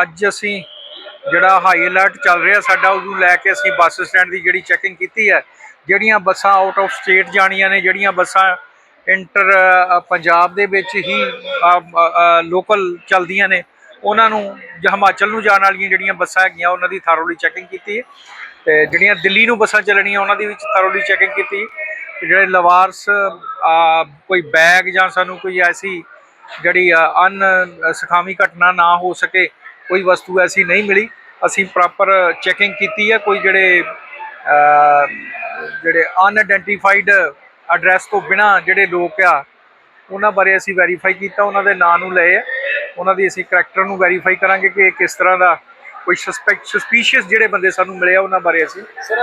ਅੱਜ ਅਸੀਂ ਜਿਹੜਾ ਹਾਈ ਅਲਰਟ ਚੱਲ ਰਿਹਾ ਸਾਡਾ, ਉਹਨੂੰ ਲੈ ਕੇ ਅਸੀਂ ਬੱਸ ਸਟੈਂਡ ਦੀ ਜਿਹੜੀ ਚੈਕਿੰਗ ਕੀਤੀ ਹੈ। ਜਿਹੜੀਆਂ ਬੱਸਾਂ ਆਊਟ ਆਫ ਸਟੇਟ ਜਾਣੀਆਂ ਨੇ, ਜਿਹੜੀਆਂ ਬੱਸਾਂ ਇੰਟਰ ਪੰਜਾਬ ਦੇ ਵਿੱਚ ਹੀ ਲੋਕਲ ਚੱਲਦੀਆਂ ਨੇ, ਉਹਨਾਂ ਨੂੰ, ਜਾਂ ਹਿਮਾਚਲ ਨੂੰ ਜਾਣ ਵਾਲੀਆਂ ਜਿਹੜੀਆਂ ਬੱਸਾਂ ਹੈਗੀਆਂ, ਉਹਨਾਂ ਦੀ ਥਾਰੋਲੀ ਚੈਕਿੰਗ ਕੀਤੀ ਹੈ। ਤੇ ਜਿਹੜੀਆਂ ਦਿੱਲੀ ਨੂੰ ਬੱਸਾਂ ਚੱਲਣੀਆਂ, ਉਹਨਾਂ ਦੀ ਵਿੱਚ ਥਾਰੋਲੀ ਚੈਕਿੰਗ ਕੀਤੀ ਤੇ ਜਿਹੜੇ ਲਵਾਰਸ ਕੋਈ ਬੈਗ ਜਾਂ ਸਾਨੂੰ ਕੋਈ ਐਸੀ ਜਿਹੜੀ ਅਨ ਸਖਾਵੀ ਘਟਨਾ ਨਾ ਹੋ ਸਕੇ ਕੋਈ ਵਸਤੂ ਐਸੀ ਨਹੀਂ ਮਿਲੀ। ਅਸੀਂ ਪ੍ਰੋਪਰ ਚੈਕਿੰਗ ਕੀਤੀ ਹੈ। ਕੋਈ ਜਿਹੜੇ ਜਿਹੜੇ ਅਨਆਇਡੈਂਟੀਫਾਈਡ ਐਡਰੈਸ ਤੋਂ ਬਿਨਾ ਜਿਹੜੇ ਲੋਕ ਆ ਉਹਨਾਂ ਬਾਰੇ ਅਸੀਂ ਵੈਰੀਫਾਈ ਕੀਤਾ। ਉਹਨਾਂ ਦੇ ਨਾਂ ਨੂੰ ਲਏ। ਆ ਉਹਨਾਂ ਦੀ ਅਸੀਂ ਕਰੈਕਟਰ ਨੂੰ ਵੈਰੀਫਾਈ ਕਰਾਂਗੇ ਕਿ ਇਹ ਕਿਸ ਤਰ੍ਹਾਂ ਦਾ ਕੋਈ ਸਸਪੈਕਟ ਸਸਪੀਸ਼ੀਅਸ ਜਿਹੜੇ ਬੰਦੇ ਸਾਨੂੰ ਮਿਲੇ ਆ ਉਹਨਾਂ ਬਾਰੇ ਅਸੀਂ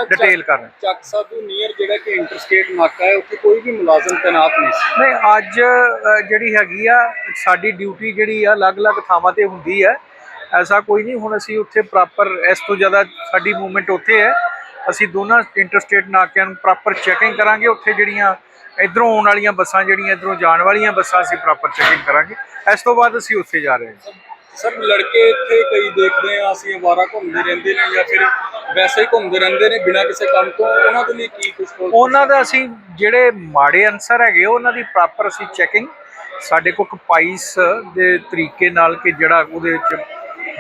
ਡਿਟੇਲ ਕਰ ਰਹੇ। ਚੱਕ ਸਾਧੂ ਨੀਅਰ ਜਿਹੜਾ ਕਿ ਇੰਟਰਸਟੇਟ ਨਾਕਾ ਹੈ ਉੱਥੇ ਕੋਈ ਵੀ ਮੁਲਾਜ਼ਮ ਤੈਨਾਤ ਨਹੀਂ ਸੀ। ਨਹੀਂ ਅੱਜ ਜਿਹੜੀ ਹੈਗੀ ਆ ਸਾਡੀ ਡਿਊਟੀ ਜਿਹੜੀ ਆ ਅਲੱਗ-ਅਲੱਗ ਥਾਵਾਂ ਤੇ ਹੁੰਦੀ ਹੈ। ਐਸਾ ਕੋਈ ਨਹੀਂ ਹੁਣ ਅਸੀਂ ਉੱਥੇ ਪ੍ਰੋਪਰ ਇਸ ਤੋਂ ਜ਼ਿਆਦਾ ਸਾਡੀ ਮੂਵਮੈਂਟ ਉੱਥੇ ਹੈ। ਅਸੀਂ ਦੋਨਾਂ ਇੰਟਰਸਟੇਟ ਨਾਕਿਆਂ ਨੂੰ ਪ੍ਰੋਪਰ ਚੈਕਿੰਗ ਕਰਾਂਗੇ ਉੱਥੇ ਜਿਹੜੀਆਂ ਇਧਰੋਂ ਆਉਣ ਵਾਲੀਆਂ ਬੱਸਾਂ ਜਿਹੜੀਆਂ ਇਧਰੋਂ ਜਾਣ ਵਾਲੀਆਂ ਬੱਸਾਂ ਅਸੀਂ ਪ੍ਰੋਪਰ ਚੈਕਿੰਗ ਕਰਾਂਗੇ। ਇਸ ਤੋਂ ਬਾਅਦ ਅਸੀਂ ਉੱਥੇ ਜਾ ਰਹੇ ਹਾਂ। ਸਰ ਲੜਕੇ ਇੱਥੇ ਕਈ ਦੇਖਦੇ ਆ ਅਸੀਂ ਅਵਾਰਾ ਘੁੰਮਦੇ ਰਹਿੰਦੇ ਨੇ ਜਾਂ ਫਿਰ ਵੈਸੇ ਹੀ ਘੁੰਮਦੇ ਰਹਿੰਦੇ ਨੇ ਬਿਨਾਂ ਕਿਸੇ ਕੰਮ ਤੋਂ। ਉਹਨਾਂ ਦੇ ਲਈ ਕੀ ਕੁਝ ਉਹਨਾਂ ਦਾ ਅਸੀਂ ਜਿਹੜੇ ਮਾੜੇ ਅਨਸਰ ਹੈਗੇ ਉਹਨਾਂ ਦੀ ਪ੍ਰੋਪਰ ਅਸੀਂ ਚੈਕਿੰਗ ਸਾਡੇ ਕੋਲ ਪਾਈਸ ਦੇ ਤਰੀਕੇ ਨਾਲ ਕਿ ਜਿਹੜਾ ਉਹਦੇ ਵਿੱਚ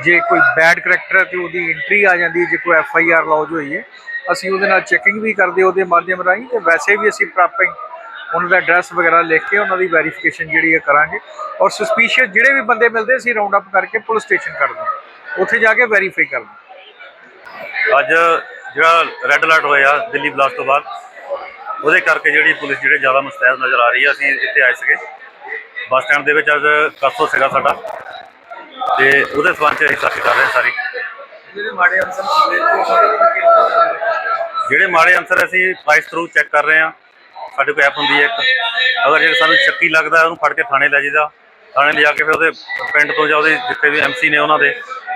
ਜੇ ਕੋਈ ਬੈਡ ਕਰੈਕਟਰ ਹੈ ਤੇ ਉਹਦੀ ਐਂਟਰੀ ਆ ਜਾਂਦੀ ਜੇ ਕੋਈ ਐਫ ਆਈ ਆਰ ਲੌਜ ਹੋਈ ਹੈ, ਅਸੀਂ ਉਹਦੇ ਨਾਲ ਚੈਕਿੰਗ ਵੀ ਕਰਦੇ ਉਹਦੇ ਮਾਧਿਅਮ ਰਾਹੀਂ ਤੇ ਵੈਸੇ ਵੀ ਅਸੀਂ ਪ੍ਰੋਪਰ ਉਹਨਾਂ ਦਾ ਐਡਰੈਸ ਵਗੈਰਾ ਲਿਖ ਕੇ ਉਹਨਾਂ ਦੀ ਵੈਰੀਫਿਕੇਸ਼ਨ ਜਿਹੜੀ ਹੈ ਕਰਾਂਗੇ ਔਰ ਸਸਪੀਸ਼ੀਅਸ ਜਿਹੜੇ ਵੀ ਬੰਦੇ ਮਿਲਦੇ ਅਸੀਂ ਰਾਉਂਡ ਅਪ ਕਰਕੇ ਪੁਲਿਸ ਸਟੇਸ਼ਨ ਕਰ ਦਿੰਦੇ ਉੱਥੇ ਜਾ ਕੇ ਵੈਰੀਫਾਈ ਕਰਦੇ ਅੱਜ ਜਿਹੜਾ ਰੈੱਡ ਅਲਰਟ ਹੋਇਆ ਦਿੱਲੀ ਬਲਾਸਟ ਤੋਂ ਬਾਅਦ, ਉਹਦੇ ਕਰਕੇ ਜਿਹੜੀ ਪੁਲਿਸ ਜਿਹੜੇ ਜ਼ਿਆਦਾ ਮੁਸਤੈਦ ਨਜ਼ਰ ਆ ਰਹੀ ਹੈ, ਅਸੀਂ ਇੱਥੇ ਆਏ ਸੀਗੇ। ਬੱਸ ਸਟੈਂਡ ਦੇ ਵਿੱਚ ਅੱਜ ਕਾਸੋ ਸੀਗਾ ਸਾਡਾ। ਤੇ ਉਹਦੇ ਸਬੰਧ ਚ ਅਸੀਂ ਸਰਚ ਕਰ ਰਹੇ ਹਾਂ ਸਾਰੀ। ਜਿਹੜੇ ਮਾੜੇ ਅਨਸਰ ਜਿਹੜੇ ਮਾੜੇ ਅੰਸਰ ਅਸੀਂ ਵਾਇਸ ਥਰੂ ਚੈੱਕ ਕਰ ਰਹੇ ਹਾਂ ਸਾਡੇ ਕੋਲ ਐਪ ਹੁੰਦੀ ਹੈ ਇੱਕ। ਅਗਰ ਜੇ ਸਾਨੂੰ ਸ਼ੱਕੀ ਲੱਗਦਾ ਉਹਨੂੰ ਫੜ ਕੇ ਥਾਣੇ ਲੈ ਜਾਈਦਾ। ਥਾਣੇ ਲਿਜਾ ਕੇ ਫਿਰ ਉਹਦੇ ਪਿੰਡ ਤੋਂ ਜਾਂ ਉਹਦੇ ਜਿੱਥੇ ਵੀ ਐਮਸੀ ਨੇ ਉਹਨਾਂ ਦੇ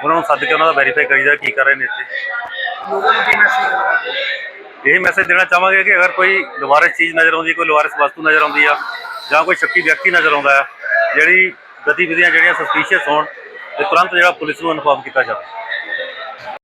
ਉਹਨਾਂ ਨੂੰ ਸੱਦ ਕੇ ਉਹਨਾਂ ਦਾ ਵੈਰੀਫਾਈ ਕਰੀਦਾ ਕੀ ਕਰ ਰਹੇ ਨੇ ਇੱਥੇ। ਇਹ ਮੈਸੇਜ ਦੇਣਾ ਚਾਹਾਂਗੇ ਕਿ ਅਗਰ ਕੋਈ ਲਵਾਰਿਸ ਚੀਜ਼ ਨਜ਼ਰ ਆਉਂਦੀ ਕੋਈ ਲਵਾਰਿਸ ਵਸਤੂ ਨਜ਼ਰ ਆਉਂਦੀ ਆ ਜਾਂ ਕੋਈ ਸ਼ੱਕੀ ਵਿਅਕਤੀ ਨਜ਼ਰ ਆਉਂਦਾ ਹੈ ਜਿਹੜੀ ਗਤੀਵਿਧੀਆਂ ਜਿਹੜੀਆਂ ਸਸਪੀਸ਼ੀਅਸ ਹੋਣ ਤੇ ਤੁਰੰਤ ਜਿਹੜਾ ਪੁਲਿਸ ਨੂੰ ਇਨਫੋਰਮ ਕੀਤਾ ਜਾਵੇ।